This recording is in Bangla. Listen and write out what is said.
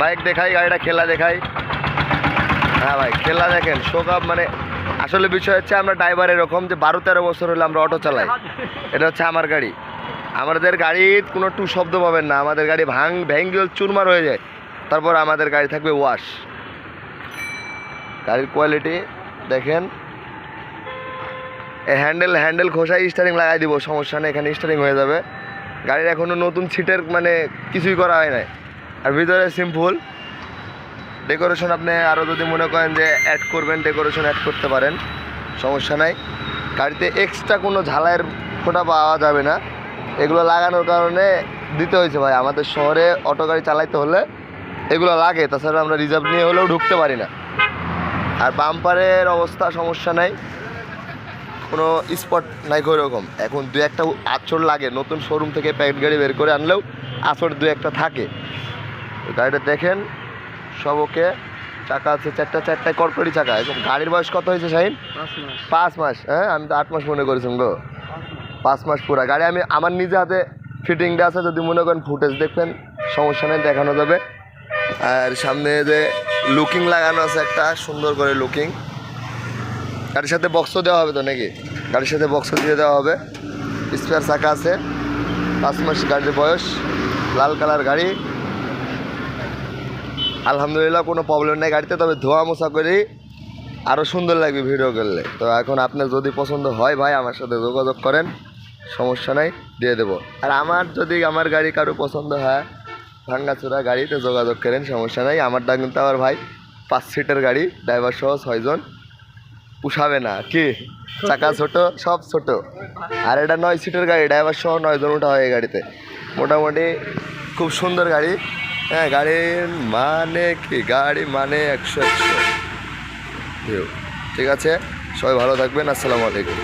বাইক দেখাই, গাড়িটা খেলা দেখাই। হ্যাঁ ভাই, খেলা দেখেন শোকাপ মানে আসলে বিষয় হচ্ছে আমরা ড্রাইভার এরকম যে বারো তেরো বছর হলে আমরা অটো চালাই। এটা হচ্ছে আমার গাড়ি। আমাদের গাড়ির কোনো টু শব্দ পাবেন না, আমাদের গাড়ি ভাঙ ভ্যাঙ্গেল চুরমার হয়ে যায়। তারপর আমাদের গাড়ি থাকবে ওয়াশ গাড়ির কোয়ালিটি দেখেন। এই হ্যান্ডেল হ্যান্ডেল খোসাই স্টারিং লাগাই দিব, সমস্যা নেই, এখানে স্টারিং হয়ে যাবে। গাড়ির এখনও নতুন সিটের মানে কিছুই করা হয় নাই। আর ভিতরে সিম্পল ডেকোরেশন আপনি আরও যদি মনে করেন যে অ্যাড করবেন ডেকোরেশন অ্যাড করতে পারেন, সমস্যা নাই। গাড়িতে এক্সট্রা কোনো ঝালাইয়ের ফোঁটা পাওয়া যাবে না। এগুলো লাগানোর কারণে দিতে হয়েছে ভাই। আমাদের শহরে অটো গাড়ি চালাইতে হলে এগুলো লাগে, তাছাড়া আমরা রিজার্ভ নিয়ে হলেও ঢুকতে পারি না। আর বাম্পারের অবস্থা সমস্যা নাই। কোনো স্পট নাই ওই রকম এখন দু একটা আচর লাগে, নতুন শোরুম থেকে প্যাকেট গাড়ি বের করে আনলেও আচর দু একটা থাকে। গাড়িটা দেখেন সব ওকে চাকা আছে চারটা চারটায় কর্পোরেট চাকা। এখন গাড়ির বয়স কত হয়েছে শাহিন? পাঁচ মাস। হ্যাঁ? আমি তো আট মাস মনে করেছিলাম গো। পাঁচ মাস পুরা। গাড়ি আমি আমার নিজে হাতে ফিটিংটা আছে যদি মনে করেন ফুটেজ দেখবেন সমস্যা নেই দেখানো যাবে। আর সামনে যে লুকিং লাগানো আছে একটা সুন্দর করে লুকিং গাড়ির সাথে বক্সও দেওয়া হবে তো নাকি? গাড়ির সাথে বক্স দিয়ে দেওয়া হবে। স্পেয়ার চাকা আছে। পাঁচ মাস গাড়ির বয়স। লাল কালার গাড়ি। আলহামদুলিল্লাহ, কোনো প্রবলেম নেই গাড়িতে। তবে ধোয়া মোছা করি আরও সুন্দর লাগবে ভিডিও করলে। তো এখন আপনার যদি পছন্দ হয় ভাই, আমার সাথে যোগাযোগ করেন, সমস্যা নাই, দিয়ে দেবো। আর আমার যদি আমার গাড়ি কারও পছন্দ হয়, ভাঙ্গাচোরা গাড়িতে যোগাযোগ করেন, সমস্যা নাই। আমারটা কিন্তু আমার ভাই, পাঁচ সিটের গাড়ি ড্রাইভার সহ ছয়জন। পুষাবে না, কি? চাকা ছোট, সব ছোট। আর এটা নয় সিটের গাড়ি ড্রাইভার সহ নয়জন ওঠা হয় এই গাড়িতে। মোটামুটি খুব সুন্দর গাড়ি। হ্যাঁ গাড়ির মানে কি? গাড়ি মানে একশো একশো। ঠিক আছে, সবাই ভালো থাকবেন, আসসালামু আলাইকুম।